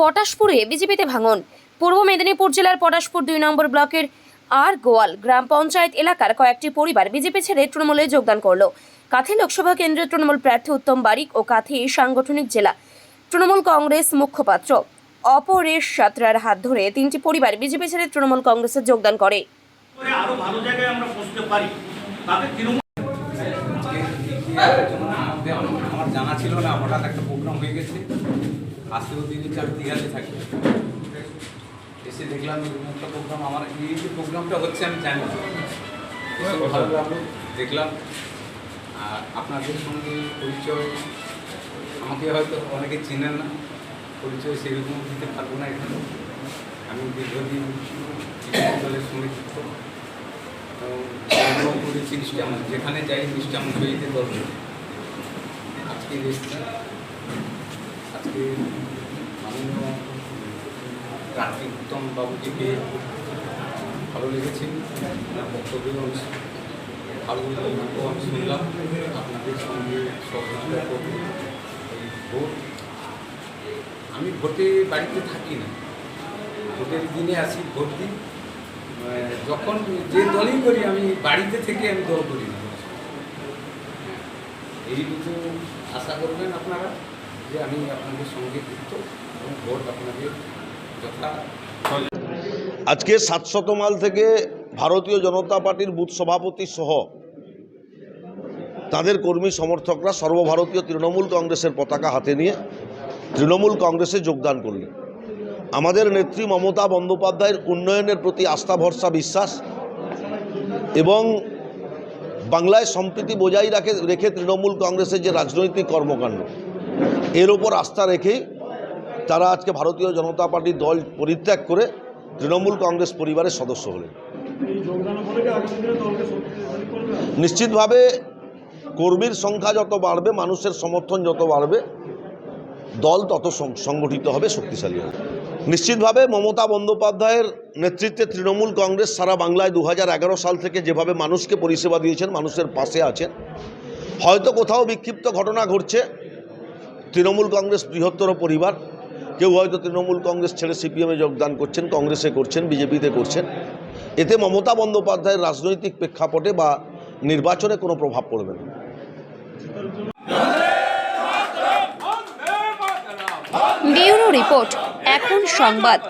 পটাশপুরে বিজেপিতে ভাঙন। পূর্ব মেদিনীপুর জেলার পটাশপুর দুই নম্বর ব্লকের আর গোয়াল গ্রাম পঞ্চায়েত এলাকার কয়েকটি পরিবার বিজেপি ছেড়ে তৃণমূলে যোগদান করল। কাথি লোকসভা কেন্দ্রের তৃণমূল প্রার্থী উত্তম বারিক ও কাথি সাংগঠনিক জেলা তৃণমূল কংগ্রেস মুখপাত্র অপরেশ সাঁতরার হাত ধরে তিনটি পরিবার বিজেপি ছেড়ে তৃণমূল কংগ্রেসে যোগদান করে। করে আরও ভালো জায়গায় আমরা পৌঁছতে পারি। তাতে তৃণমূল মধ্যে আমার আমার জানা ছিল না হঠাৎ একটা প্রোগ্রাম হয়ে গেছে। আজকেও দিন হচ্ছে আমি দীঘাতে থাকি এসে দেখলাম একটা প্রোগ্রাম আমার এই যে প্রোগ্রামটা হচ্ছে আমি জানি। এসে ভালো লাগল দেখলাম। আর আপনাদের সঙ্গে পরিচয় আমাকে হয়তো অনেকে চেনেন না পরিচয় সেরকম দিতে পারব না এখানে। আমি দীর্ঘদিন দলের সঙ্গে যুক্ত। করেছি নিষ্ঠামন যেখানে যাই নিষ্ঠামন শহীদে দল। আজকে এসেছি আজকে মাননীয় প্রার্থী উত্তম পেয়ে ভালো লেগেছে। আমি ভালো বক্তব্য আমি শুনলাম আপনাদের সঙ্গে সহযোগিতা করব এই ভোট। আমি ভোটে বাড়িতে থাকি না। ভোটের দিনে আসি, ভোট দিই। যখন যে দলই করি, আমি বাড়িতে থেকে আমি দল করি না। এইটুকু আশা করবেন আপনারা যে আমি আপনাদের সঙ্গে যুক্ত এবং ভোট আপনাদের আজকে সাতশত মাইল থেকে ভারতীয় জনতা পার্টির বুথ সভাপতি সহ তাদের কর্মী সমর্থকরা সর্বভারতীয় তৃণমূল কংগ্রেসের পতাকা হাতে নিয়ে তৃণমূল কংগ্রেসে যোগদান করলেন। আমাদের নেত্রী মমতা বন্দ্যোপাধ্যায়ের উন্নয়নের প্রতি আস্থা, ভরসা, বিশ্বাস এবং বাংলায় সম্প্রীতি বজায় রাখে, রেখে তৃণমূল কংগ্রেসের যে রাজনৈতিক কর্মকাণ্ড, এর ওপর আস্থা রেখেই তারা আজকে ভারতীয় জনতা পার্টির দল পরিত্যাগ করে তৃণমূল কংগ্রেস পরিবারের সদস্য হলেন। নিশ্চিতভাবে কর্মীর সংখ্যা যত বাড়বে, মানুষের সমর্থন যত বাড়বে, দল তত সংগঠিত হবে, শক্তিশালী হবে। নিশ্চিতভাবে মমতা বন্দ্যোপাধ্যায়ের নেতৃত্বে তৃণমূল কংগ্রেস সারা বাংলায় দু হাজার এগারো সাল থেকে যেভাবে মানুষকে পরিষেবা দিয়েছেন, মানুষের পাশে আছেন, হয়তো কোথাও বিক্ষিপ্ত ঘটনা ঘটছে। তৃণমূল কংগ্রেস বৃহত্তর পরিবার কেউ হয়তো তৃণমূল কংগ্রেস ছেড়ে সিপিএমে যোগদান করছেন, কংগ্রেসে করছেন, বিজেপিতে করছেন। এতে মমতা বন্দ্যোপাধ্যায়ের রাজনৈতিক প্রেক্ষাপটে বা নির্বাচনে কোনো প্রভাব পড়বে না। রিপোর্ট, এখন সংবাদ।